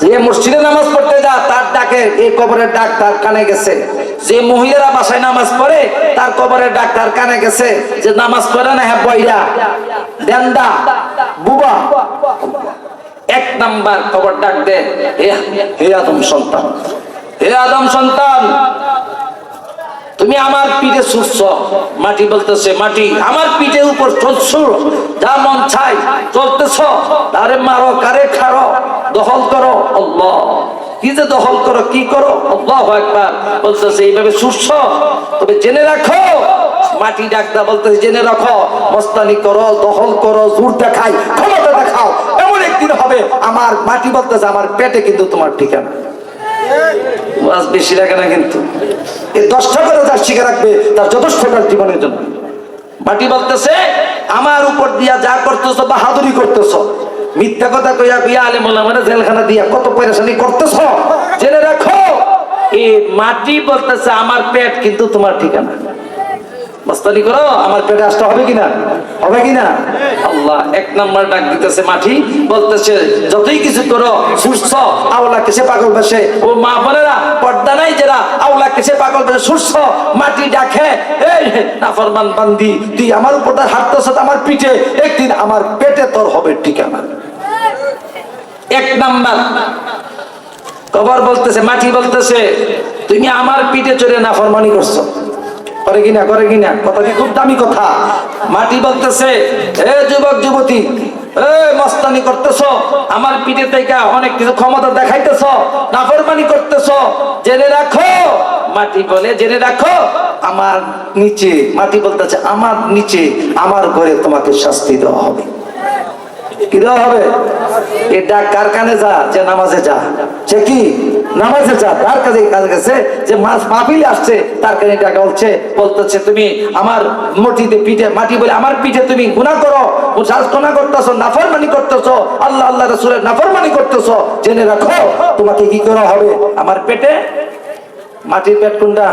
যে মসজিদে নামাজ পড়তে যা তার ডাকে, এই কবরের ডাক তার কানে গেছে। যে মহিলারা বাসায় নামাজ পড়ে, তার কবরের ডাক তার কানে গেছে। যে নামাজ পড়ে না হ্যাঁ বইরা। দেন্দা, বুবা। এক নাম্বার কবর ডাক দে হে- আদম সন্তান। হে আদম সন্তান তুমি আমার পিঠে ছুটছ মাটি বলতেছে, মাটি, আমার পিঠের উপর চলছ, যা মন চাই চলতেছ, তারে মারো, কারে খারো, দখল করো, আল্লাহ। কি যে দখল করো, কি করো? আল্লাহ একবার বলতেছে, এইভাবে ছুটছ তবে জেনে রাখো, মাটি ডাকদা বলতেছে, জেনে রাখো, মস্তানি করো, দখল করো জোর দেখাই ক্ষমতা দেখাও, এমন একদিন হবে, আমার মাটি বলতেছে, আমার পেটে কিন্তু তোমার ঠিকানা। ওয়াজ বেশি রাখে না কিন্তু। এই দশটা করে তার শিখে রাখবে, তার যথেষ্ট তার জীবনের জন্য। মাটি বলতেছে, আমার উপর দিয়া যা করতেছ, বাহাদুরি করতেছ। মিথ্যা কথা কইয়া বিয়া আলে মোলামারে জেলখানা দিয়া কত পয়সানি করতেছ। জেনে রাখো। এই মাটি বলতেছে, আমার পেট কিন্তু তোমার ঠিকানা। মস্তানি করো, আমার পেটে আসতে হবে কিনা? হবে কিনা? আল্লাহ এক নাম্বার ডাক দিতেছে মাটি বলতেছে, যতই কিছু করো, সুস্থ, আওলা কেসে পাগল বসে ও মা বোনেরা, পর্দা নাই যারা, আওলা কেসে পাগল বসে সুস্থ, মাটি ডাকে, এই নাফরমান বান্দি, তুই আমার উপর হাঁটতেছ আমার পিঠে, একদিন আমার পেটে তোর হবে ঠিকানা। এক নাম্বার। কবর বলতেছে, মাটি বলতেছে, তুমি আমার পিঠে চড়ে নাফরমানি করছ। করে কিনা করে কিনা? কথা কি খুব দামি কথা? মাটি বলতেছে, এ যুবক, যুবতী মস্তানি আমার পিঠে অনেক কিছু ক্ষমতা করতেছ, জেনে রাখো, মাটি বলে জেনে রাখো, আমার নিচে, মাটি বলতেছে, আমার নিচে, আমার ঘরে তোমাকে শাস্তি দেওয়া হবে। কি দেওয়া হবে? এটা কার কানে যা? যে নামাজে যা। সে কি? নামাজে যা, তার কাছে কাছে গেছে যে মাছ মাহফিল আসছে, তার কানে টাকা বলছে বলতেছে, তুমি আমার মাটিতে পিঠে, মাটি বলে আমার পিঠে তুমি গুণা করো গুণা করতেছো, নাফরমানি করতেছো, আল্লাহ আল্লাহ রসুলের নাফরমানি করতেছো, জেনে রাখো, তোমাকে কি করা হবে? আমার পেটে মাটির পেট কোনটা?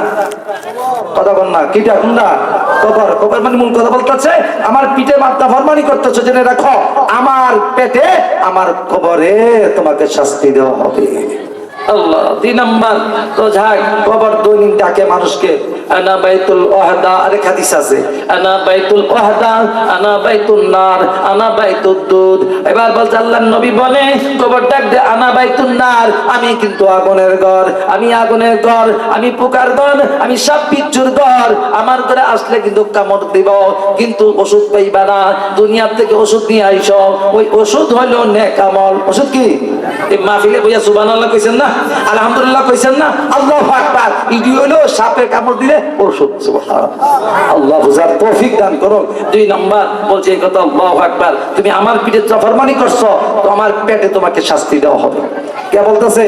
কথা বল না কিটা কোনটা? কবর কবর মানে মূল কথা বলতেছে, আমার পিঠে মাত্রা ফরমানি করতেছে, জেনে রাখো, আমার পেটে, আমার কবরে তোমাকে শাস্তি দেওয়া হবে। আল্লাহ আমি কিন্তু আগুনের ঘর, আমি আগুনের ঘর, আমি পোকার ঘর, আমি সাপ বিচ্ছুর ঘর, আমার ঘরে আসলে কিন্তু কামড় দিব, কিন্তু ওষুধ পাইবা না, দুনিয়ার থেকে ওষুধ নিয়ে আইস, ওই ওষুধ হলো নেকামল ওষুধ কি? মাহফিলে বইয়া সুবহানাল্লাহ কইছেন না? আলহামদুলিল্লাহ কইছেন না, আল্লাহ আকবার। ইডি হলো সাপে কামড় দিলে ওষুধ আল্লাহ বুঝার তৌফিক দান করো দুই নাম্বার, বলছে এই কথা, আল্লাহু আকবার। তুমি আমার পিঠে চফরমানি করছ, তো আমার পেটে তোমাকে শাস্তি দেওয়া হবে। কে বলতেছে?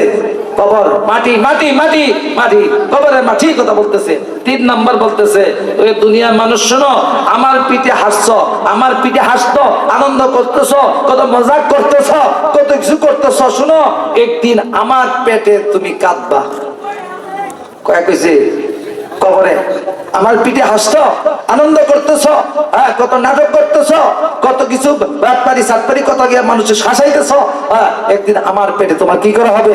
কবর। মাটি মাটি মাটি মাটি। কবরের মাটি কথা বলতেছে। তিন নাম্বার বলতেছে, ওই দুনিয়ার মানুষ শোনো, আমার পিঠে হাসছ, আমার পিঠে হাসতো আনন্দ করতেছ, কত মজাক করতেছ, কত কিছু করতেছ, শোনো, একদিন আমার পেটে তুমি কাঁদবা। কয়েক কইছে, কবরে, আমার পিঠে হাসতো আনন্দ করতেছ হ্যাঁ কত নাটক করতেছ, কত কিছু বাটপারি সাতপারি কত গিয়ে মানুষের হাসাইতেছ হ্যাঁ একদিন আমার পেটে তোমার কি করা হবে?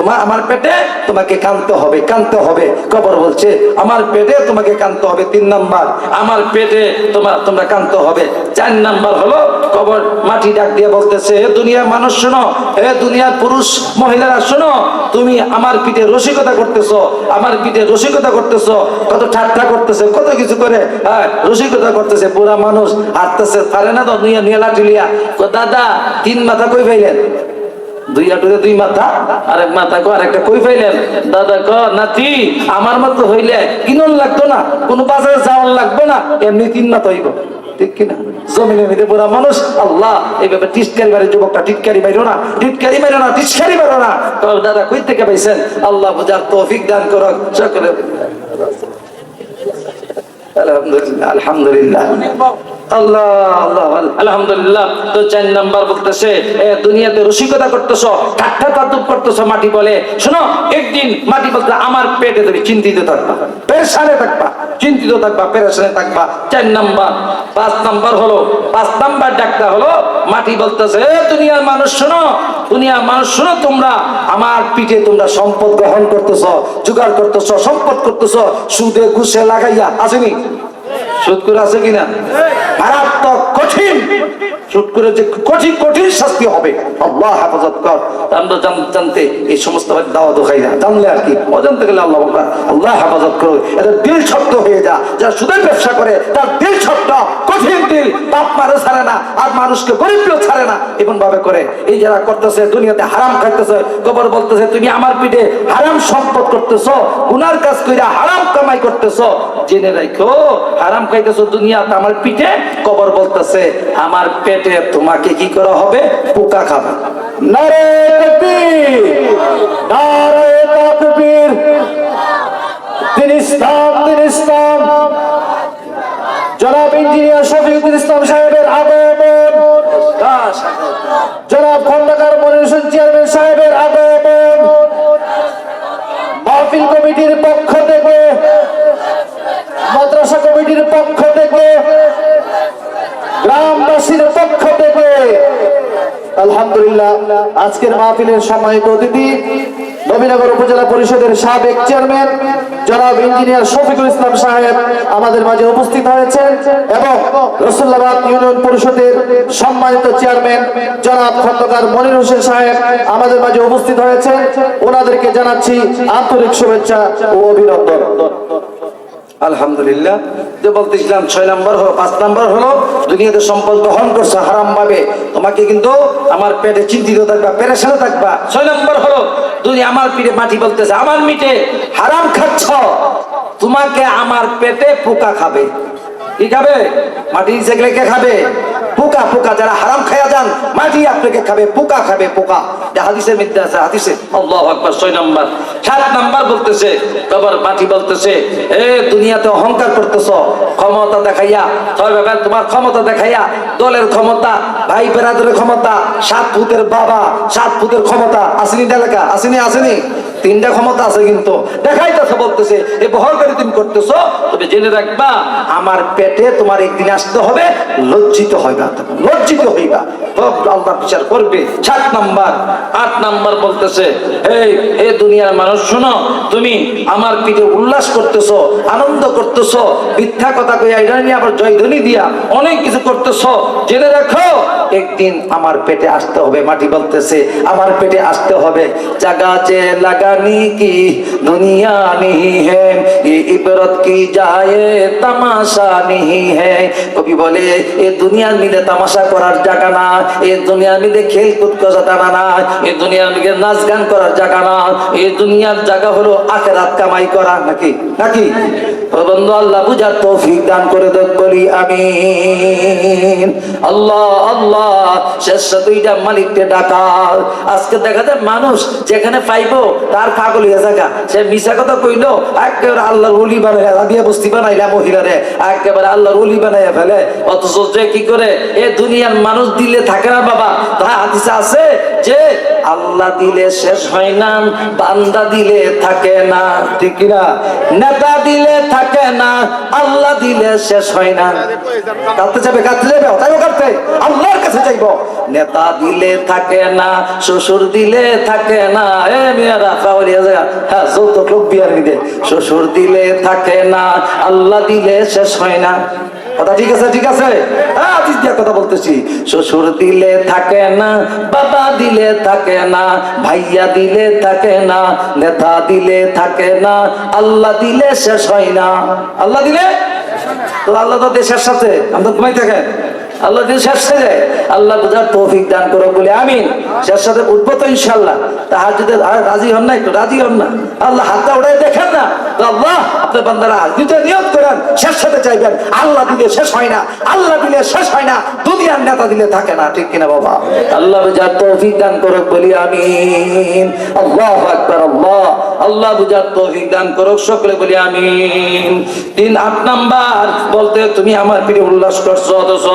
তোমার আমার পেটে তোমাকে কানতে হবে কানতে হবে। কবর বলছে, আমার পেটে তোমাকে কানতে হবে তিন নাম্বার। আমার পেটে তোমার তোমরা কানতে হবে। চার নাম্বার হলো, কবর মাটি ডাক দিয়ে বলতেছে, হে দুনিয়ার মানুষ শোনো, হে দুনিয়ার পুরুষ মহিলারা শোনো, তুমি আমার পিঠে রসিকতা করতেছো, আমার পিঠে রসিকতা করতেছো, কত ঠাট্টা করতেছে, কত কিছু করে হ্যাঁ রসিকতা করতেছে পুরা মানুষ হাঁটতেছে, পারে না তো নিয়ে নিয়ে লাঠি লিয়া। দাদা, তিন মাথা কই পাইলেন দুই আটুরে দুই মাথা, আরেক মাথা কো, আরেকটা কই পাইলেন? দাদা ক, নাতি, আমার মতো হইলে কিনন লাগতো না, কোনো বাজারে যাওয়ার লাগবে না, এমনি তিন মাথা হইব। মানুষ, আল্লাহ যুবকটা না না না। দাদা, কই থেকে আল্লাহ দান আলহামদুলিল্লাহ। দুনিয়াতে রসিকতা মাটি বলে। শোনো, একদিন মাটি বলতে আমার পেটে চিন্তিত থাকবা। পেরেশানে থাকবা, চিন্তিত থাকবা, পেরেশানে থাকবা। চার নাম্বার, পাঁচ নাম্বার হলো, পাঁচ নাম্বার ডাক্তার হলো, মাটি বলতেছে দুনিয়ার মানুষ, শোনো, দুনিয়ার মানুষ, শোনো তোমরা, আমার পিঠে তোমরা সম্পদ গ্রহণ করতেছ, জোগাড় করতেছ, সম্পদ করতেছ, সুদে ঘুষে লাগাইয়া, আসেনি? সুদ করে আছে কিনা? এই আর যারা মানুষকে গরিবকেও ছাড়ে না। এমন ভাবে করে। এই যারা করতেছে, দুনিয়াতে হারাম খাইতেছে, কবর বলতেছে, তুমি আমার পিঠে হারাম সম্পদ করতেছো, গুনার কাজ কইরা হারাম কামাই করতেছো। জেনে রাখো হারাম খাইতেছো দুনিয়াতে আমার পিঠে কবর বলতেছে, আমার পেটে তোমাকে কি করা হবে? পোকা খাবে। ইঞ্জিনিয়ার সাহেবের চেয়ারম্যান সাহেবের কমিটির পক্ষ থেকে মাদ্রাসা কমিটির পক্ষ থেকে গ্রামবাসীর পক্ষ থেকে আলহামদুলিল্লাহ, আজকের মাহফিলের সম্মানিত অতিথি, নবীনগর উপজেলা পরিষদের সাবেক চেয়ারম্যান জনাব ইঞ্জিনিয়ার শফিকুল ইসলাম সাহেব আমাদের মাঝে উপস্থিত হয়েছেন এবং রসুল্লাবাদ ইউনিয়ন পরিষদের সম্মানিত চেয়ারম্যান জনাব খন্দকার মনির হোসেন সাহেব আমাদের মাঝে উপস্থিত হয়েছেন। ওনাদেরকে জানাচ্ছি আন্তরিক শুভেচ্ছা ও অভিনন্দন। আলহামদুলিল্লাহ। যে বলতেছিলাম ছয় নাম্বার হলো, পাঁচ নাম্বার হলো, দুনিয়াতে সম্পদ গ্রহণ করছে হারাম ভাবে তোমাকে কিন্তু আমার পেটে চিন্তিত থাকবা, পেরেশানে থাকবা। ছয় নম্বর হলো দুনিয়া আমার পিঠে মাটি বলতেছে, আমার মিটে হারাম খাচ্ছ। তোমাকে আমার পেটে পোকা খাবে। কি খাবে? মাটি সেগুলো কে খাবে? পোকা পোকা। যারা হারাম খায়া যান, মাটি আপনাকে খাবে, পোকা খাবে, পোকা। হাদিসের মধ্যে আছে, হাদিসে। আল্লাহ আকবার, ছয় নাম্বার। সাত নাম্বার বলতেছে, বাবার মাটি বলতেছে, এ, দুনিয়াতে অহংকার করতেছ, ক্ষমতা দেখাইয়া ছয় ব্যাপার তোমার ক্ষমতা দেখাইয়া, দলের ক্ষমতা, ভাই বেরাদের ক্ষমতা, সাত ফুটের বাবা, সাত ফুটের ক্ষমতা, আসেনি এলাকা আসেনি আসেনি? তিনটা ক্ষমতা আছে কিন্তু দেখাইতেছে, বলতেছে, এ বহর করে তুমি করতেছো? তবে জেনে রাখবা, আমার পেটে তোমার একদিন আসতে হবে, লজ্জিত হইবা লজ্জিত হইবা। আল্লাহ বিচার করবে। সাত নাম্বার, আট নাম্বার বলতেছে দুনিয়ার মানুষ, শোনো, তুমি আমার পিঠে উল্লাস করতেছো, আনন্দ করতেছো, মিথ্যা কথা কইয়া আবার জয়ধ্বনি দিয়া অনেক কিছু করতেছো। জেনে রাখো, একদিন আমার পেটে আসতে হবে। মাটি বলতেছে, আমার পেটে আসতে হবে। জাগা যে লাগানি কি দুনিয়া नहीं है ये इबरत की जाए তামাশা नहीं है কবি বলে এ দুনিয়ার মিলে তামাশা করার জায়গা না এ দুনিয়ার মিলে খেলকুদ করার জায়গা না এ দুনিয়ার মিলে নাচ গান করার জায়গা না এই দুনিয়ার জায়গা হলো আখেরাত কামাই করা নাকি নাকি ও বন্ধু আল্লাহ বুঝার তৌফিক দান করে দেখ বলি আমিন আল্লাহ আল্লাহ শেষ দুইটা মালিককে ডাকা আজকে দেখা যায় মানুষ যেখানে পাইবো তার পাগল হয়ে থাকা সে মিশা কথা কইল একেবারে আল্লাহর উলি বানাইয়া রাবিয়া বস্তি বানাইলা মহিলারে। একেবারে আল্লাহর উলি বানাইয়া ফেলে। অথচ যে কি করে? এ দুনিয়ার মানুষ দিলে থাকে না বাবা। তা হাদিসে আছে যে আল্লাহ দিলে শেষ হয় না বান্দা দিলে থাকে না। ঠিক কিনা? নেতা দিলে থাকে না আল্লাহ দিলে শেষ হয় না। কাঁদতে যাবে কাঁদতে যাবে তাইও কাঁদতে আল্লাহর কাছে যাইব। নেতা দিলে থাকে না শ্বশুর দিলে থাকে না। এ মেয়েরা কাউরিয়া জায়গা। হ্যাঁ যৌতুক লোক বিয়ার নিদে শ্বশুর দিলে থাকে না আল্লাহ দিলে শেষ হয় না। কথা ঠিক আছে ঠিক আছে? হ্যাঁ আদিস দিয়া কথা বলতেছি। শ্বশুর দিলে থাকে না, বাবা দিলে থাকে না, ভাইয়া দিলে থাকে না, নেতা দিলে থাকে না, আল্লাহ দিলে শেষ হয় না। আল্লাহ দিলে? তো আল্লাহ তো দেশের সাথে, আমরা ঘুমাই থাকেন। আল্লাহ দিন শেষ হয়ে যায়, আল্লাহ বুঝার তৌফিক দান করো বলে আমি শেষ সাথে উঠবো তো ইনশাল্লাহ তাহার যদি রাজি হন না একটু রাজি হন না। আল্লাহ হাতটা উড়াই দেখেন না। তো আল্লাহ আপনার বান্দারা দুইটা নিয়োগ করেন, শেষ সাথে চাইবেন। আল্লাহ দিলে শেষ হয় না, আল্লাহ দিলে শেষ হয় না, দুনিয়ার নেতা দিলে থাকে না, ঠিক কিনা বাবা? আল্লাহ বুঝার তৌফিক দান করুক, বলি আমিন। আল্লাহ আকবার, আল্লাহ। আল্লাহ বুঝার তৌফিক দান করুক, সকলে বলি আমিন। তিন, আট নাম্বার, বলতে তুমি আমার পেটে উল্লাস করছ, অথচ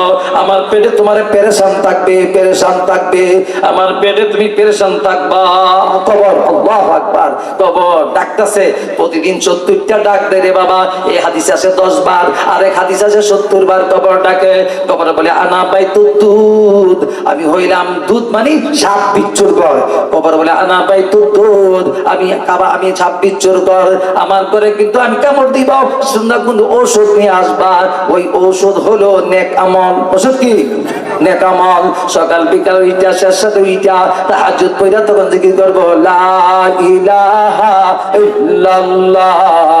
আমার পেটে তোমার পেরেশান থাকবে পেরেশান থাকবে। আমার পেটে তুমি পেরেশান থাকবা। কবর, আল্লাহ আকবার, কবর ডাকতেছে, প্রতিদিন সত্তরটা ডাক দেয় রে বাবা। এই হাদিস আছে দশ বার আর এক হাদিস আছে সত্তর বার কবর ডাকে। কবর বলে, আনা পাই তো দুধ। আমি হইলাম দুধ মানে সাপ বিচ্ছুর কর কবর বলে, আনা পাই তো দুধ। আমি কাবা, আমি ছাপ বিচ্ছুর কর আমার করে কিন্তু আমি কামড় দিব। সুন্দর কিন্তু ঔষধ নিয়ে আসবা। ওই ঔষধ হলো নেক আমল। ওষুধ কি? নেক আমল। সকাল, বিকাল ওইটা শেষ সাথে ওইটা তাহাজ্জুদ পড়া তখন জিকির করব, লা ইলাহা ইল্লাল্লাহ।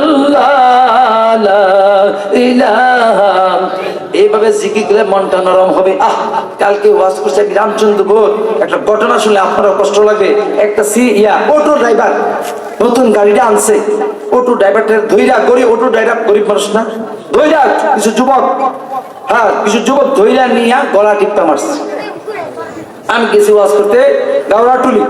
এইভাবে জিকির করলে মনটা নরম হবে। আহ, কালকে ওয়াজ করছে এক রামচন্দ্রপুর একটা ঘটনা শুনলে আপনারও কষ্ট লাগবে। একটা সি, ইয়া, অটো ড্রাইভার নতুন গাড়িটা আনছে। অটো ড্রাইভারটা ধৈরা গরিব, অটো ড্রাইভার গরিব মানুষ না? ধৈরা কিছু যুবক। হ্যাঁ কিছু যুবক ধৈরা নিয়ে গলা টিপটা মারছে। আমি গেছি ওয়াজ করতে গাওড়াটুলি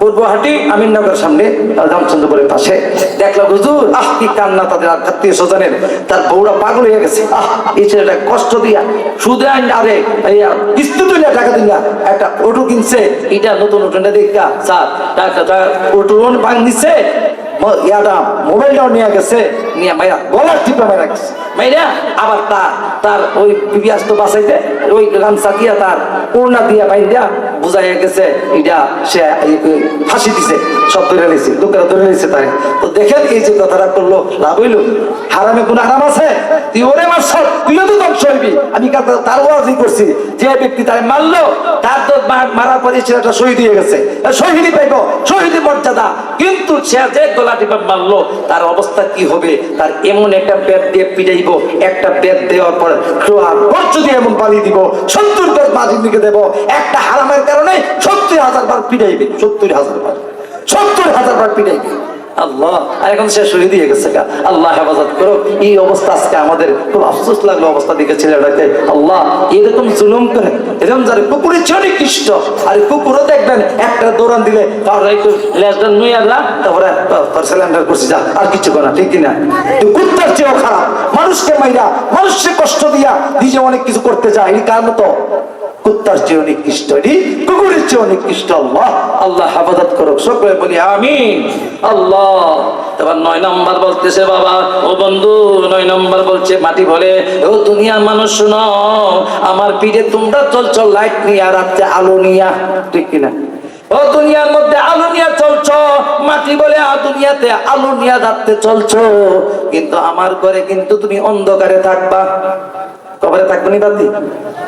পূর্বহাটি আমিননগর সামনে রামচন্দ্রপুরের পাশে। দেখলাম হুজুর, আহ, কি কান্না তাদের আত্মীয় স্বজনের? তার বউরা পাগল হয়ে গেছে। আহ, এই ছেলেটা কষ্ট দিয়া সুদে আইন আরে কিস্তি তুলে টাকা দিলা একটা অটো কিনছে। এটা নতুন অটোটা দেখা স্যার, টাকা অটো নিচ্ছে ম- ইয়াটা মোবাইলটাও নিয়ে গেছে। নিয়ে মাইরা গলার টিপে মাইরা গেছে। মাইরা, আবার তার তার ওই বিবিয়াস তো বাঁচাইতে ওই তার দিয়া বাইন দিয়া বুঝাইয়া গেছে সে ফাঁসি দিছে, সব ধরে নিয়েছে লোকেরা ধরে নিয়েছে তাই তো দেখেন এই যে কথাটা করল, লাভ হারামে আরাম আছে? তুই ওরে তুইও তো ধ্বংস হইবি। আমি তার করছি। যে ব্যক্তি মারলো, তার তো মারার পরে শহীদ হয়ে গেছে। শহীদই পাইব শহীদের মর্যাদা। কিন্তু সে যে গলা টিপে মারলো, তার অবস্থা কি হবে? তার এমন একটা বেদ দিয়ে পিটাইব, একটা বেদ দেওয়ার পর খোয়ার এমন পালিয়ে দিব। সত্তর গজ মাঝিদিকে দিকে দেব। একটা হারামের কারণে সত্তর হাজার বার পিটাইবে, সত্তর হাজার বার। সত্তর হাজার বার পিটাইবে। আল্লাহ, আর এখন সে শহীদ হয়ে গেছে। আল্লাহ হেফাজত করো। এই অবস্থা আজকে আমাদের খুব আফসোস লাগল অবস্থা ছেলেটাকে আল্লাহ, এরকম জুলুম করে, এরকম যারা কুকুরের চেয়ে কৃষ্ট, আর কুকুরও দেখবেন একটা দৌড়ান দিলে কারোর একটু লেজটা নুই তারপরে তোর সিলিন্ডার যা, আর কিছু করা ঠিক কিনা কুত্তার চেয়েও খারাপ। মানুষকে মাইরা, মানুষকে কষ্ট দিয়া নিজে অনেক কিছু করতে যায় এই কারণ তো কুত্তার চেয়ে অনেক এটি কুকুরের চেয়ে অনেক আল্লাহ। আল্লাহ হেফাজত করুক, সকলে বলি আমিন। আল্লাহ। নয় নম্বর বলতেছে বাবা, ও বন্ধু, নয় নম্বর বলছে মাটি বলে ও দুনিয়ার মানুষ আমার পিঠে তোমরা চল চল লাইট নিয়ে রাত্রে আলো নিয়া, ঠিক কিনা? ও দুনিয়ার মধ্যে আলো নিয়ে চলছো, মাটি বলে দুনিয়াতে আলো নিয়ে যাচ্ছে চলছো, কিন্তু আমার ঘরে কিন্তু তুমি অন্ধকারে থাকবা। কবরে থাকবে নি বাদি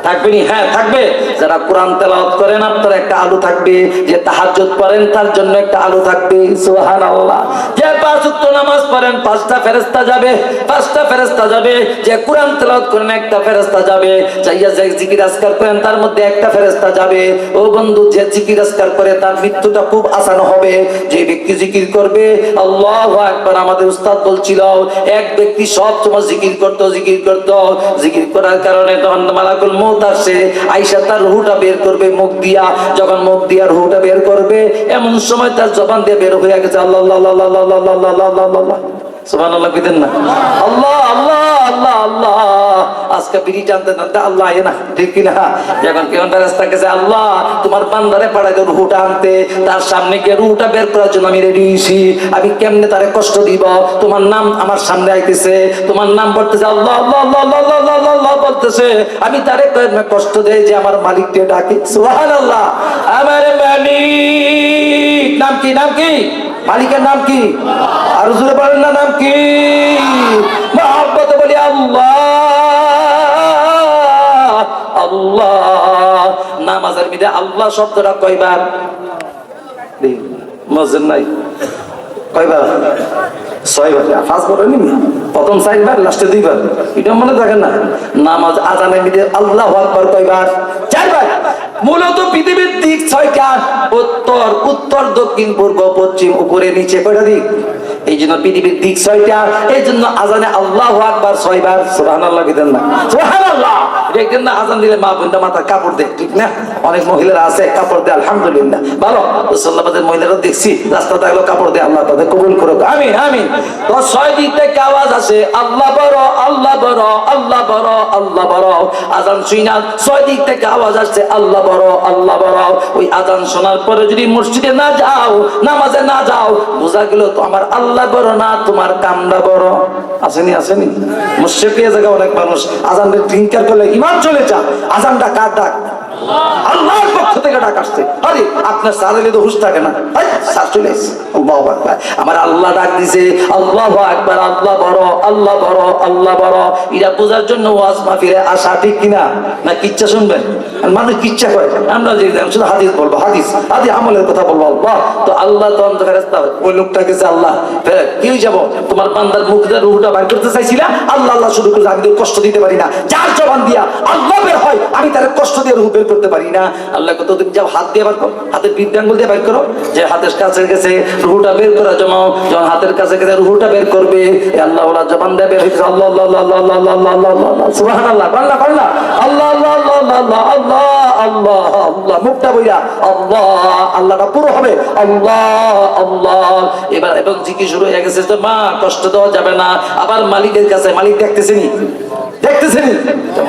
থাকবে নি? হ্যাঁ থাকবে। যারা কোরআন তেলাওয়াত করেন, আপনার একটা আলো থাকবে। যে তাহাজ্জুদ পড়েন, তার জন্য একটা আলো থাকবে। সুবহানাল্লাহ। যে পাঁচ ওয়াক্ত নামাজ পড়েন, পাঁচটা ফেরেশতা যাবে। পাঁচটা ফেরেশতা যাবে। যে কোরআন তেলাওয়াত করেন, একটা ফেরেশতা যাবে। যাইয়া যে জিকির আজকার করেন, তার মধ্যে একটা ফেরেশতা যাবে। ও বন্ধু, যে জিকির আজকার করে, তার মৃত্যুটা খুব আসান হবে। যে ব্যক্তি জিকির করবে, আল্লাহু আকবার আমাদের উস্তাদ বলছিল, এক ব্যক্তি সব সময় জিকির করতো জিকির করতো। জিকির করার কারণে তখন মালাকুল মৌত আসে আইসা তার রুহুটা বের করবে মুখ দিয়া যখন মুখ দিয়া রুহুটা বের করবে এমন সময় তার জবান দিয়ে বের হয়ে গেছে আল্লাহ আল্লাহ আল্লাহ আল্লাহ আল্লাহ আল্লাহ আল্লাহ তার আমি কেমনে তারে কষ্ট দিব? তোমার নাম আমার সামনে আইতেছে। তোমার নাম বলতেছে, আল্লাহ আল্লাহ বলতেছে। আমি তারে কষ্ট দেয় যে আমার মালিককে ডাকে। সুবহানাল্লাহ। আমার মালিক নাম কি নাম কি? মালিকের নাম কি? আর জোরে বলেন না, নাম কি? মহব্বত বলি আল্লাহ আল্লাহ। নামাজের মধ্যে আল্লাহ শব্দটা কয়বার? মসজিদ নাই। কয়বার? ছয়বার। হয়নি প্রথম চারবার, লাস্টে দুইবার। এটা মনে থাকে না? নামাজ আজানের মধ্যে আল্লাহ আকবার কয়বার? চারবার। মূলত পৃথিবীর দিক ছয়টা উত্তর উত্তর দক্ষিণ পূর্ব পশ্চিম উপরে নিচে কয়টা দিক? এই জন্য পৃথিবীর দিক ছয়টা, এই জন্য আজানে আল্লাহ আকবার ছয়বার সুবহান আল্লাহ দিতেন না সুবহান আল্লাহ দেখতেন না আজান দিলে মা কাপড় দেয়, ঠিক না? অনেক মহিলারা আছে, কাপড় দেয়, আলহামদুলিল্লাহ। ভালো? মহিলারা দেখছি, রাস্তা থাকল কাপড় দেয়, আল্লাহ তাদের কবুল করুক। আমি আমি তো ছয় দিক থেকে আওয়াজ আসে, আল্লাহ বড় আল্লাহ বড় আল্লাহ বড় আল্লাহ বড়। আজান শুই না, ছয় দিক থেকে আওয়াজ আসছে, আল্লাহ বড় আল্লাহ বড়। ওই আজান শোনার পরে যদি মসজিদে না যাও, নামাজে না যাও, বোঝা গেল তো আমার আল্লাহ বড় না, তোমার কামড়া বড় আসেনি আসেনি? মুর্শিদিয়া জায়গা অনেক মানুষ। আজান ড্রিঙ্কার করলে ইমান চলে যা আজানটা কার ডাক? আল্লাহর পক্ষ থেকে ডাক আসছে। আরে, আপনার তো হুশ থাকে না। আমার আল্লাহ ডাক দিছে, আল্লাহ আকবার, আল্লাহ বড় আল্লাহ বড় আল্লাহ বড়। বোঝার জন্য ওয়াজ আসা ঠিক কিনা? না, কিচ্ছা শুনবেন? মানুষ কিচ্ছা করে। আমরা যে শুধু হাদিস বলব, হাদিস। হাদিস আমলের কথা বলব, আল্লাহ। তো আল্লাহ তো ওই আল্লাহ, ফেরে কি যাব? তোমার মুখ দিয়ে রুহটা বাইর করতে চাইছিলা? আল্লাহ আল্লাহ শুরু করে আমি কষ্ট দিতে পারি না। যার জবান দিয়া আল্লাহ বের হয়, আমি তার কষ্ট দিয়ে রুহ বের করতে পারি না আল্লাহ কতদিন যাও হাত দিয়ে বার করো হাতের বৃদ্ধাঙ্গুল দিয়ে বের করো যে হাতের কাছে গেছে রুহুটা বের করা জমাও যখন হাতের কাছে গেছে রুহুটা বের করবে আল্লাহ ওরা জবান দেবে আল্লাহ আল্লাহ আল্লাহ আল্লাহ আল্লাহ আল্লাহ আল্লাহ আল্লাহ আল্লাহ আল্লাহ আল্লাহ আল্লাহ আল্লাহ আল্লাহ আল্লাহ মুখটা বইয়া আল্লাহ আল্লাহটা পুরো হবে আল্লাহ আল্লাহ এবার এবং জিকি শুরু হয়ে গেছে মা কষ্ট দেওয়া যাবে না আবার মালিকের কাছে মালিক দেখতেছেন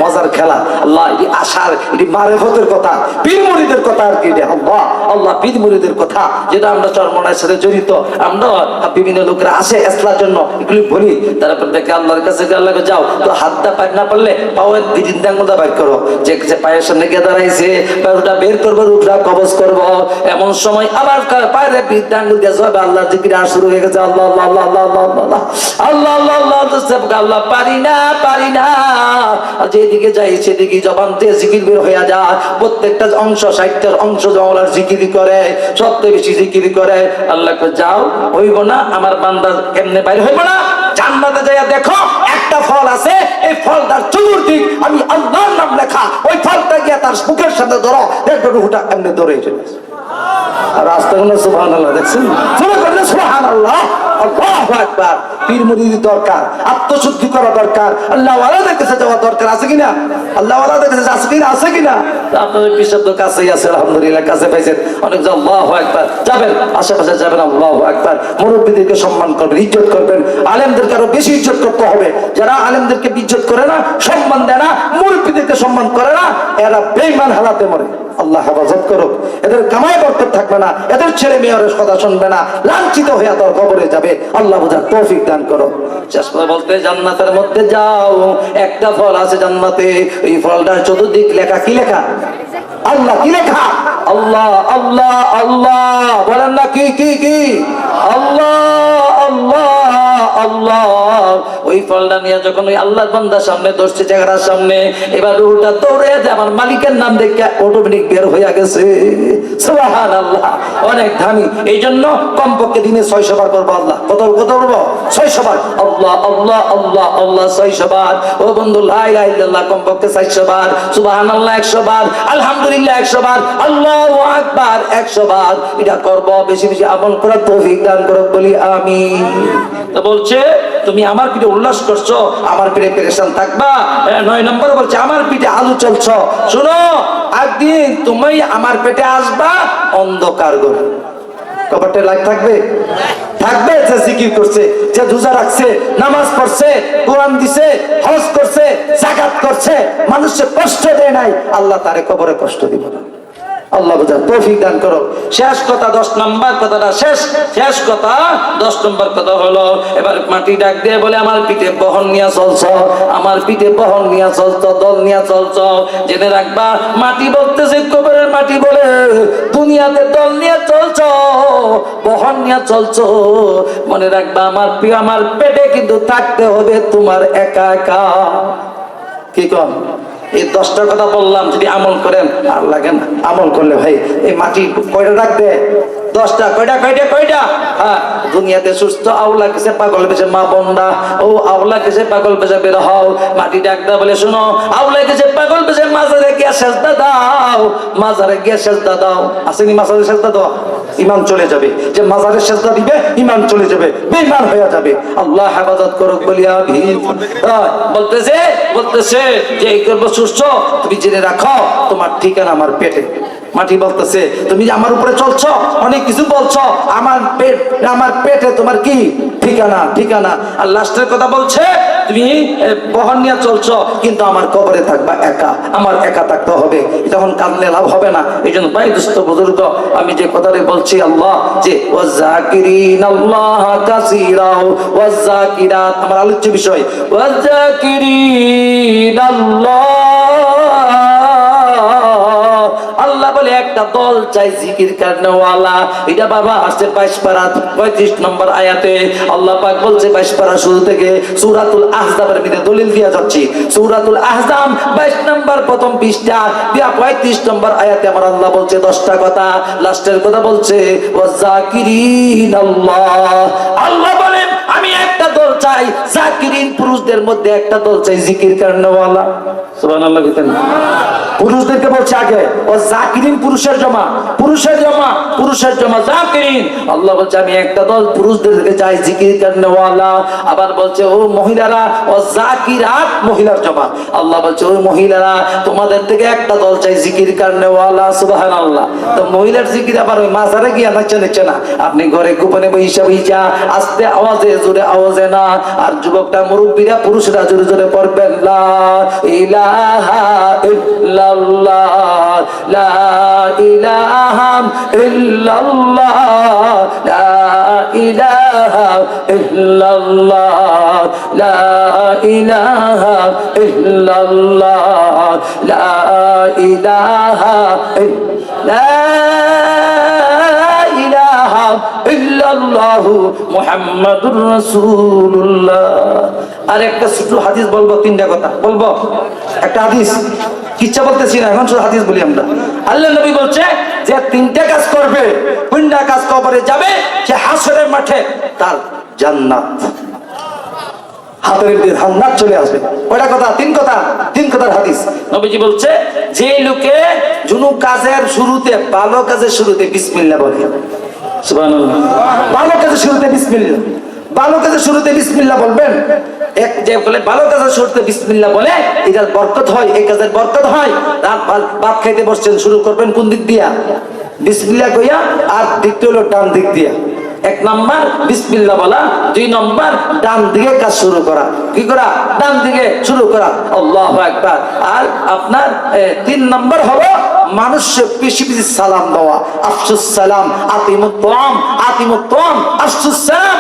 মজার খেলা আল্লাহ এটি আশার এটি মারেফতের কথা পীর কথা আর কি আল্লাহ আল্লাহ পীর কথা যেটা আমরা চরমনার সাথে জড়িত আমরা বিভিন্ন লোকেরা আসে এসলার জন্য এগুলি বলি তারপর দেখে আল্লাহর কাছে আল্লাহকে যাও তো হাতটা পাই না পারলে পাওয়ের দিদিন বাইর করো যে পায়ের সামনে গিয়ে দাঁড়াইছে ওটা বের করব রুটটা কবজ করব এমন সময় আবার পায়ের বীর দাঙ্গুল দিয়ে যাবে আল্লাহ জিকির আর শুরু হয়ে গেছে আল্লাহ আল্লাহ আল্লাহ আল্লাহ আল্লাহ আল্লাহ আল্লাহ আল্লাহ আল্লাহ পারি না পারি না যেদিকে যাই সেদিকে জবান জিকির বের হয়ে যায়। প্রত্যেকটা অংশ, ষাটটার অংশ জমালার জিকিরি করে, সবচেয়ে বেশি জিকিরি করে। আল্লাহকে যাও, হইব না, আমার বান্দা কেমনে বাইরে হইব না? ফল এই আমি ফলটা তার সাথে ধরো এমনি ধরে রাস্তাগুলো সুবহান আল্লাহ দেখছেন আল্লাহ আত্মশুদ্ধি করা দরকার। কাছে যাওয়া দরকার আছে কিনা? কাছে আছে কিনা আছে কিনা? আপনাদের কাছেই আছে আলহামদুলিল্লাহ, কাছে পাইছেন অনেক আল্লাহু আকবার। যাবেন, আশেপাশে যাবেন, আল্লাহু আকবার। মুরব্বীদেরকে সম্মান করবেন, ইজ্জত করবেন। আলেমদেরকে আরও বেশি ইজ্জত করতে হবে। যারা আলেমদেরকে ইজ্জত করে না, সম্মান দেয় না, মুরব্বীদেরকে সম্মান করে না, এরা বেঈমান হালাতে মরে। আল্লাহ হেফাজত করুক। এদের কামাই করতে থাকবে না, এদের ছেলে মেয়ের কথা শুনবে না, লাঞ্ছিত হয়ে তোর কবরে যাবে। আল্লাহ বোঝার তৌফিক দান করো শেষ করে বলতে, জান্নাতের মধ্যে যাও, একটা ফল আছে জান্নাতে এই ফলটার চতুর্দিক লেখা কি লেখা? আল্লাহ কি লেখা? আল্লাহ আল্লাহ আল্লাহ, বলেন না কি কি কি? আল্লাহ আল্লাহ। আল্লাহ ওই ফলটা নিয়ে যখন ওই আল্লাহর বান্দার সামনে দশটি চেহারার সামনে, এবার রুহটা দৌড়ে আমার মালিকের নাম দেখে অটোমেটিক বের হইয়া গেছে। সুবহানাল্লাহ। অনেক দামি। এই জন্য কমপক্ষে দিনে ছয়শো বার করব আল্লাহ। কত কত করব ছয়শো বার। আল্লাহ আল্লাহ আল্লাহ আল্লাহ, ছয়শো বার। ও বন্ধু লাই লাই আল্লাহ কমপক্ষে চারশো বার। সুবহানাল্লাহ একশো বার। আলহামদুলিল্লাহ একশো বার। আল্লাহ আকবার, একশো বার। এটা করব, বেশি বেশি আমল করার তৌফিক দান করো বলি আমি বলছে, তুমি আমার পিঠে উল্লাস করছ, আমার পিঠে পেরেশান থাকবা। নয় নম্বর বলছে, আমার পিঠে আলু চলছ। শুনো, একদিন তুমি আমার পেটে আসবা অন্ধকার করছে মানুষের কষ্ট দেয় নাই, আল্লাহ তারে কবরে কষ্ট দিব না। আল্লাহ বুঝা তৌফিক দান করো। শেষ কথা দশ নম্বর কথাটা শেষ। শেষ কথা দশ নম্বর কথা হলো, এবার মাটি ডাক দিয়ে বলে, আমার পিঠে বহন নিয়ে চলছ, আমার পিঠে বহন নিয়ে চলছ, দল নিয়ে চলছ। জেনে রাখবা, মাটি বলতেছে, কবরের মাটি বলে, দুনিয়াতে দল নিয়ে চলছ, বহন নিয়ে চলছ। মনে রাখবা, আমার প্রিয় আমার পেটে কিন্তু থাকতে হবে তোমার একা একা। কি কম এই দশটা কথা বললাম, যদি আমল করেন, আর লাগে না। আমল করলে ভাই, এই মাটি কয়টা রাখবে? দশটা কয়টা কয়টা কয়টা? হ্যাঁ দুনিয়াতে সুস্থ আউলা কিসে পাগল বেছে মা বন্ডা ও আউলা কিসে পাগল বেছে বের হও। মাটি ডাকতে বলে শুনো আউলা কিসে পাগল বেছে মাজারে গিয়া সেজদা দাও। মাজারে গিয়া সেজদা দাও। আসেনি মাজারে সেজদা দাও ইমান চলে যাবে। যে মাজারে সেজদা দিবে ইমান চলে যাবে। বেঈমান হয়ে যাবে। আল্লাহ হেফাজত করুক বলিয়া ভিড় হ্যাঁ, বলতেছে বলতেছে যে এই করব সুস্থ তুমি জেনে রাখো তোমার ঠিকানা আমার পেটে। মাটি বলতেছে, তুমি আমার উপরে চলছো, অনেক কিছু বলছো, আমার পেট, আমার পেটে তোমার কি ঠিকানা ঠিকানা? আর লাস্টের কথা বলছে, তুমি বহন নিয়ে চলছো, কিন্তু আমার কবরে থাকবা একা, আমার একা থাকতে হবে, তখন কাঁদলে লাভ হবে না। এই জন্য ভাই, দুস্থ বুজুর্গ, আমি যে কথাটা বলছি, আল্লাহ, যে ওয়াজাকিরিন আল্লাহ আমার আলোচ্য বিষয় ওয়াজাকিরিন আল্লাহ দল চাই জিকির কারণওয়ালা এটা বাবা আসছে বাইশ পারা পঁয়ত্রিশ নম্বর আয়াতে। আল্লাহ পাক বলছে বাইশ পারা শুরু থেকে সূরাতুল আহজাবের মধ্যে দলিল দিয়া যাচ্ছি। সূরাতুল আহজাব বাইশ নম্বর প্রথম পৃষ্ঠা দিয়া পঁয়ত্রিশ নম্বর আয়াতে আমার আল্লাহ বলছে দশটা কথা। লাস্টের কথা বলছে আল্লাহ বলেন, আমি একটা দল চাই জাকিরিন পুরুষদের মধ্যে একটা দল চাই জিকির কারণওয়ালা সুবহানাল্লাহ কইতেন। পুরুষদেরকে বলছে আগে ও জাকিরিন পুরুষের জমা পুরুষের জমা পুরুষের জমা জাকিরিন। আল্লাহ বলছে আমি একটা দল পুরুষদেরকে চাই জিকির কারণওয়ালা আবার বলছে ও মহিলারা ও জাকিরাত মহিলার জমা। আল্লাহ বলছে ও মহিলারা তোমাদের থেকে একটা দল চাই জিকির কারণওয়ালা সুবহানাল্লাহ। তো মহিলার জিকির আবার ওই মাজারে গিয়া নাচছে নাচছে না। আপনি ঘরে গোপনে বইসা বইসা আস্তে আওয়াজে জোরে আওয়াজে না। আর যুবকটা মুরব্বীরা পুরুষরা জোরে জোরে পড়বেন লা ইলাহা লা ইল্লাল্লাহু মুহাম্মাদুর রাসূলুল্লাহ। আর একটা ছোট হাদিস বলব, তিনটা কথা বলব। একটা হাদিস, কিচ্ছা বলতেছি না, এখন শুধু হাদিস বলি আমরা। আল্লাহ নবী বলছে যে তিনটা কাজ করবে, তিনটা কাজ কবরে যাবে, সে হাসরের মাঠে তার জান্নাত। হাতের দিয়ে চলে আসবে। কথা? তিন কথা, তিন কথার হাদিস। বলছে, যে লোকে জুনু কাজের শুরুতে, ভালো কাজের শুরুতে বিসমিল্লাহ বলে। ভালো শুরুতে বিসমিল্লা ভালো শুরুতে বিসমিল্লা বলবেন? এক যে বলে বলে বরকত হয়, এই বরকত হয়। বসছেন, শুরু করবেন কোন দিক দিয়া? বিসমিল্লাহ কইয়া, আর দ্বিতীয় হলো ডান দিক দিয়া। এক নাম্বার, বিসমিল্লাহ বলা, দুই নাম্বার ডান দিকে কাজ শুরু করা। কি করা? ডান দিকে শুরু করা। আল্লাহ একবার আর আপনার তিন নাম্বার হলো মানুষের বেশি বেশি সালাম দেওয়া। আফসুস সালাম আফসুস সালাম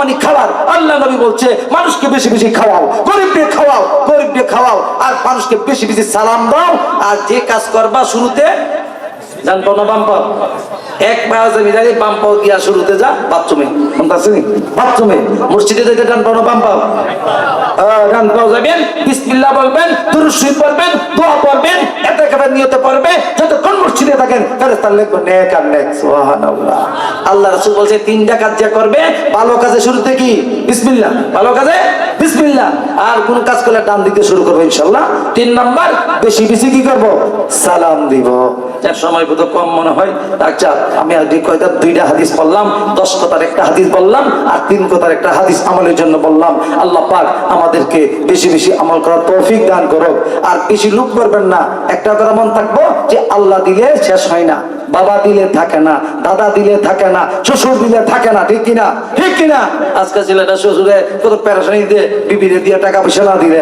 মানে খাবার। আল্লাহ নবী বলছে, মানুষকে বেশি বেশি খাওয়াও, গরিবকে খাওয়াও গরিবকে খাওয়াও, আর মানুষকে বেশি বেশি সালাম দাও, আর যে কাজ করবা শুরুতে আর আল্লাহ বলছে তিনটা কাজ যে করবে, ভালো কাজে শুরুতে কি? ভালো কাজে? আর কোন কাজ করলে ডান দিকে শুরু করব ইনশাআল্লাহ তিন নাম্বার, বেশি বেশি কি করব? সালাম দিব। সময় বোধ কম মনে হয়। আচ্ছা আমি আর দুই কয়টা দুইটা হাদিস বললাম, দশ কথার একটা হাদিস বললাম, আর তিন কথার একটা হাদিস আমলের জন্য বললাম। আল্লাহ পাক আমাদেরকে বেশি বেশি আমল করার তৌফিক দান করো আর বেশি লুক করবেন না, একটা কথা মন থাকব যে আল্লাহ দিলে শেষ হয় না। বাবা দিলে থাকে না, দাদা দিলে থাকে না, শ্বশুর দিলে থাকে না, ঠিক কিনা? ঠিক কিনা? আজকে ছেলেটা শ্বশুরে কত প্যারাশানি দিয়ে বিবিরে দিয়ে টাকা পয়সা না দিলে।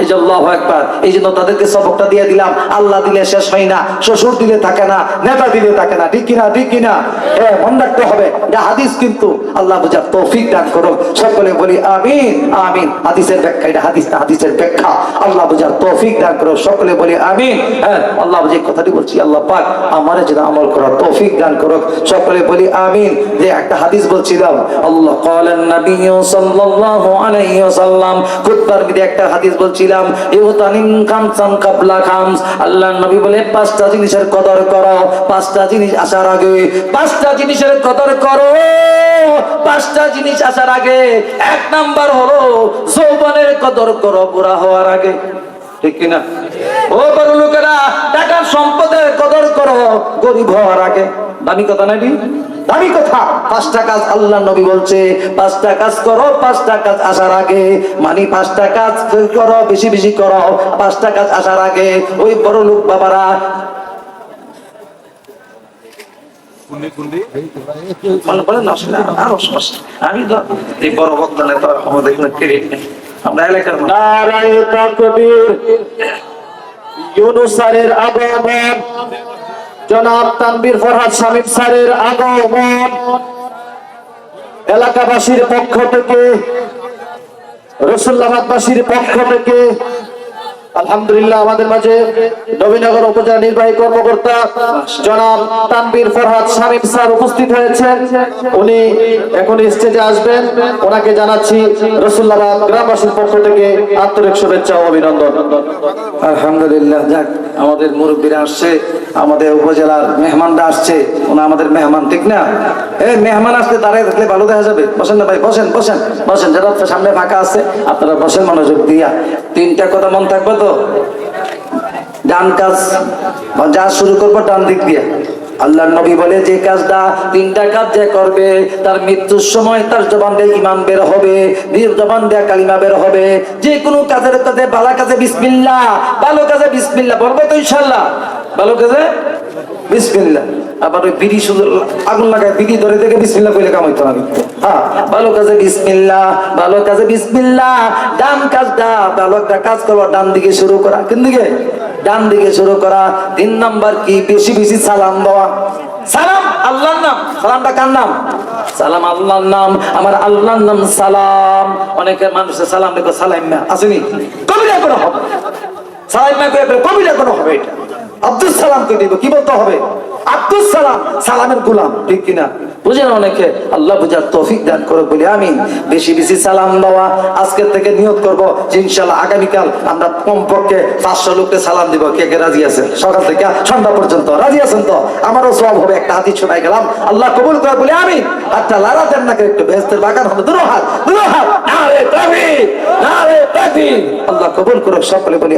এই যে আল্লাহ একবার এই জন্য তাদেরকে সবকটা দিয়ে দিলাম। আল্লাহ দিলে শেষ হয় না, শ্বশুর দিলে থাকে না, নেতা দিলে থাকে না, ঠিক কিনা ঠিক কিনা? হ্যাঁ মন রাখতে হবে। এটা হাদিস কিন্তু আল্লাহ বুঝার তৌফিক দান করো সকলে বলি আমিন আমিন। হাদিসের ব্যাখ্যা, এটা হাদিস না, হাদিসের ব্যাখ্যা। আল্লাহ বুঝার তৌফিক দান করো সকলে বলি আমিন। হ্যাঁ আল্লাহ বুঝে কথাটি বলছি, আল্লাহ পাক আমার যেন আমল করার তৌফিক দান করুক। সকলে বলি আমিন। যে একটা হাদিস বলছিলাম, আল্লাহ ক্বালান নবী সাল্লাল্লাহু আলাইহি ওয়াসাল্লাম। খুতবার মধ্যে একটা হাদিস বলছিলাম ইউতানিন খামসান কাবলা খামস। আল্লাহর নবী বলে, পাঁচটা জিনিসের কদর করো। পাঁচটা জিনিস আসার আগে, পাঁচটা জিনিসের কদর করো। পাঁচটা জিনিস আসার আগে, এক নাম্বার হলো, যৌবনের কদর করো, বুড়া হওয়ার আগে। ঠিক কিনা? ও বড় লোকেরা টাকার সম্পদের কদর করো গরিব হওয়ার আগে। দামি কথা নাকি দামি কথা। পাঁচটা কাজ আল্লাহ নবী বলছে পাঁচটা কাজ করো পাঁচটা কাজ আসার আগে। মানে পাঁচটা কাজ করো বেশি বেশি করো পাঁচটা কাজ আসার আগে। ওই বড় লোক বাবারা মনে আমি তো এই বড় বক্তা নেতা আমাদের ক্রেডিট নেই আমরা এলাকার মানুষ। নারায়ে তাকবীর ইউনুস স্যারের আগমন জনাব তানবীর ফরহাদ শামীম স্যারের আগমন এলাকাবাসীর পক্ষ থেকে রসুল্লাবাদবাসীর পক্ষ থেকে আলহামদুলিল্লাহ, আমাদের মাঝে নবীনগর উপজেলা নির্বাহী কর্মকর্তা জনাব তানবীর ফরহাদ শামীম স্যার উপস্থিত হয়েছেন। উনি এখন স্টেজে আসবেন। ওনাকে জানাচ্ছি রসুল্লাবাদ গ্রামবাসীর পক্ষ থেকে আন্তরিক শুভেচ্ছা ও অভিনন্দন। আলহামদুলিল্লাহ, যাক, আমাদের মুরব্বীরা আসছে, আমাদের উপজেলার মেহমানরা আসছে। ওনা আমাদের মেহমান, ঠিক না? এই মেহমান আসতে দাঁড়িয়ে থাকলে ভালো দেখা যাবে। বসেন না ভাই, বসেন বসেন বসেন। যারা সামনে ফাঁকা আছে, আপনারা বসেন, মনোযোগ দিয়া। তিনটা কথা মন থাকবে তো ডান কাজ যা শুরু করব ডান দিক দিয়ে। আল্লাহ নবী বলে, যে কাজটা তিনটা কাজ যে করবে, তার মৃত্যুর সময় তার জবান দিয়ে ইমান বের হবে জবান দিয়ে কালিমা বের হবে। যে কোনো কাজের কাজে ভালো কাজে বিসমিল্লা ভালো কাজে বিসমিল্লা বলব তো ইনশাল্লাহ ভালো কাজে বিসমিল্লা আবার ওই বিড়ি শুধু আগুন লাগায় বিড়ি ধরে থেকে বিসমিল্লা কইলে কামাইতো না কিন্তু। হ্যাঁ ভালো কাজে বিসমিল্লা ভালো কাজে বিসমিল্লা ডান কাজটা ভালো একটা কাজ করব, ডান দিকে শুরু করা। কোন দিকে? ডান দিকে শুরু করা। তিন নাম্বার কি? বেশি বেশি সালাম দেওয়া। সালাম, আল্লাহর নাম। সালামটা কার নাম? সালাম আল্লাহর নাম। আমার আল্লাহর নাম সালাম। অনেকে মানুষের সালাম দেখো সালাম না। আসেনি? কবিরা করে হবে। সালাম না করে কবিরা করে হবে এটা। আব্দুল সালাম কে দিব? কি বলতে হবে? আব্দুল সালাম সালামের গোলাম ঠিক কিনা? বুঝেন অনেকে, আল্লাহ বুঝার তৌফিক দান করে বলি আমি বেশি বেশি সালাম দেওয়া আজকের থেকে নিয়োগ করব যে ইনশাল্লাহ আগামীকাল আমরা কমপক্ষে পাঁচশো লোককে সালাম দিব। কে কে রাজি আছেন? সকাল থেকে সন্ধ্যা পর্যন্ত। রাজি আছেন তো? আমারও সব হবে, একটা হাতি শোনাই গেলাম। আল্লাহ কবুল করে বলি আমি হাতটা লাড়া দেন না একটু বেহেস্তের বাগান হবে। দুটো হাত দুটো হাত। তাকবীর, নারে তাকবীর। আল্লাহ কবুল করুক সকলে বলি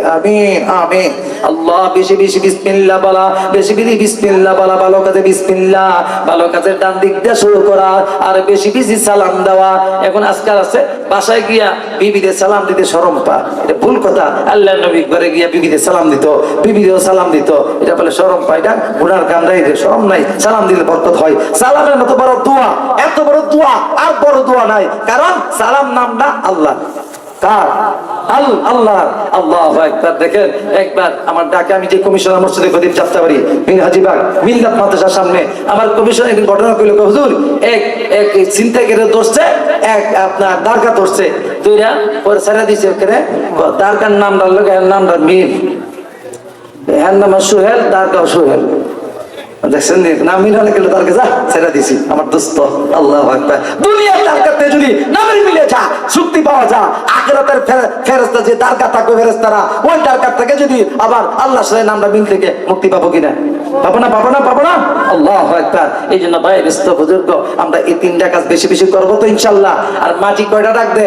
আল্লাহ বেশি বেশি বিসমিল্লাহ বলা, বেশি বেশি বিসমিল্লাহ বলা, ভালো কাজে বিসমিল্লাহ, ভালো কাজের ডান দিক দিয়ে শুরু করা আর বেশি বেশি সালাম দেওয়া। এখন আজকাল আছে, বাসায় গিয়া বিবিদের সালাম দিতে শরম পা। এটা ভুল কথা। আল্লাহ নবী ঘরে গিয়া বিবিদের সালাম দিত বিবিদেও সালাম দিত। এটা বলে শরম পায় না গুনার কাম নাই রে শরম নাই। সালাম দিলে বরকত হয়। সালামের মতো বড় দোয়া, এত বড় দোয়া, আর বড় দোয়া নাই। কারণ সালাম নামটা আল্লাহ। কার আল আল্লাহ আল্লাহ একবার দেখেন, একবার আমার ডাকে আমি যে কমিশনার মসজিদে গদিব যাত্রা পারি মীর হাজিবাগ মাদ্রাসার সামনে। আমার কমিশনার একদিন ঘটনা কইল হুজুর, এক এক চিন্তাই করে ধরছে, এক আপনার দারকা ধরছে। দুইরা পরে দিছে নামটা লোক এর নামটা মীর এর নাম সুহেল দারকাও সুহেল। আল্লাহ থেকে যদি আবার নামটা মিল থেকে মুক্তি পাবো কিনা? পাবো না পাবো না পাবো না। আল্লাহ আকবার। এই জন্য ভাই আমরা এই তিনটা কাজ বেশি বেশি করব তো ইনশাল্লাহ। আর মাটি কয়টা রাখবে?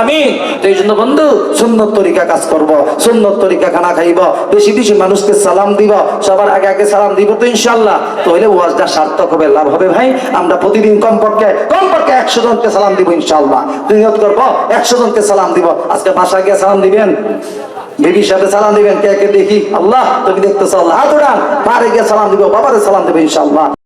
আমি তো এই জন্য বন্ধু সুন্দর তরিকা কাজ করব সুন্দর তরিকা খানা খাইব, বেশি বেশি মানুষকে সালাম দিব, সবার আগে আগে সালাম দিব তো ইনশাল্লাহ তাহলে ওয়াজটা সার্থক হবে, লাভ হবে ভাই। আমরা প্রতিদিন কমপক্ষে কমপক্ষে একশো জনকে সালাম দিব ইনশাল্লাহ নিয়ত করব, একশো জনকে সালাম দিব। আজকে বাসা গিয়ে সালাম দিবেন? বেবির সাথে সালাম দিবেন? কে কে দেখি? আল্লাহ, তুমি দেখতেছো আল্লাহ। হাত উড়ান পারে গিয়ে সালাম দিব, বাবারে সালাম দেবে ইনশাআল্লাহ।